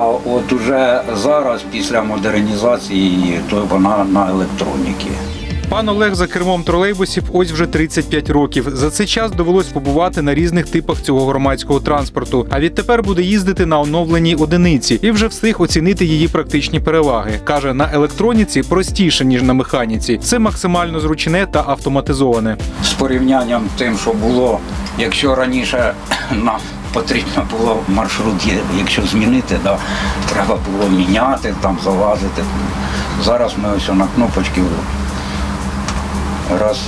А от уже зараз, після модернізації, то вона на електроніки. Пан Олег за кермом тролейбусів ось вже 35 років. За цей час довелось побувати на різних типах цього громадського транспорту. А відтепер буде їздити на оновленій одиниці і вже встиг оцінити її практичні переваги. каже, на електроніці простіше ніж на механіці. Це максимально зручне та автоматизоване. З порівнянням тим, що було, якщо раніше нам потрібно було маршрут, якщо змінити, да, треба було міняти, там залазити. Зараз ми ось на кнопочки раз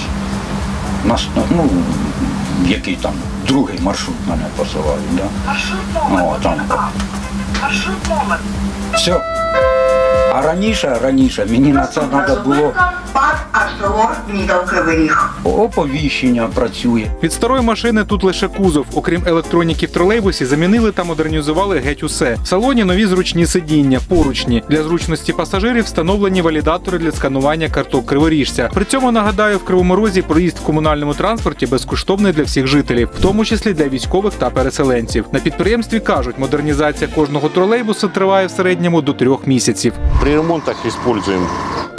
нас, ну, який там другий маршрут мене посилають. Да? Маршрут О, номер. там. Маршрут номер. Все. А раніше, раніше мені на це треба було Ріг. оповіщення працює. Від старої машини тут лише кузов. Окрім електроніки в тролейбусі, замінили та модернізували геть усе. В салоні нові зручні сидіння, поручні. Для зручності пасажирів встановлені валідатори для сканування карток криворіжця. При цьому нагадаю, в Кривому Розі проїзд в комунальному транспорті безкоштовний для всіх жителів, в тому числі для військових та переселенців. На підприємстві кажуть, модернізація кожного тролейбуса триває в середньому до трьох місяців. При ремонтах используем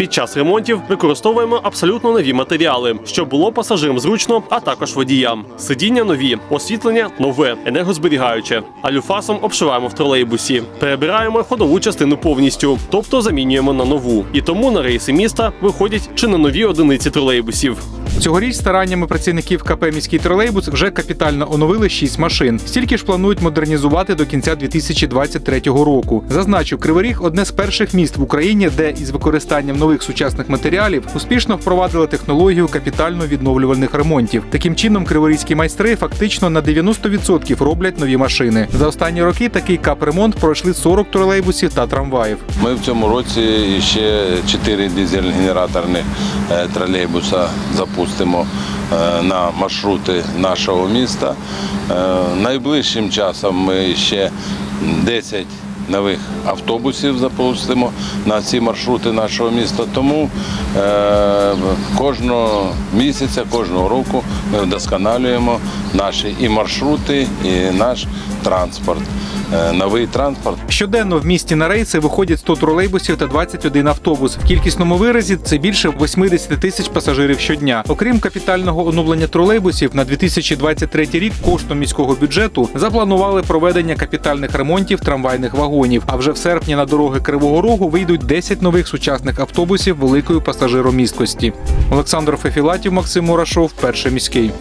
Під час ремонтів використовуємо абсолютно нові матеріали, щоб було пасажирам зручно, а також водіям. Сидіння нові, освітлення нове, енергозберігаюче. Алюфасом обшиваємо в тролейбусі. Перебираємо ходову частину повністю, тобто замінюємо на нову. І тому на рейси міста виходять чи на нові одиниці тролейбусів. Цьогоріч стараннями працівників КП міський тролейбус вже капітально оновили 6 машин. Стільки ж планують модернізувати до кінця 2023 року. Зазначу, Кривий Ріг – одне з перших міст в Україні, де із використанням нових сучасних матеріалів успішно впровадили технологію капітально відновлювальних ремонтів. Таким чином, криворізькі майстри фактично на 90% роблять нові машини. За останні роки такий капремонт пройшли 40 тролейбусів та трамваїв. Ми в цьому році ще 4 дизель-генераторних е, тролейбуса запустимо е, на маршрути нашого міста. Е, Найближчим часом ми ще 10 нових автобусів запустимо на ці маршрути нашого міста. Тому е, кожного місяця, кожного року ми вдосконалюємо наші і маршрути, і наш транспорт. Е, Новий транспорт Щоденно в місті на рейси виходять 100 тролейбусів та 21 автобус. В кількісному виразі це більше 80 тисяч пасажирів щодня. Окрім капітального оновлення тролейбусів, на 2023 рік коштом міського бюджету запланували проведення капітальних ремонтів трамвайних вагонів. А вже в серпні на дороги Кривого Рогу вийдуть 10 нових сучасних автобусів великої пасажиромісткості. Олександр Фефілатів, Максим Мурашов, перший міський.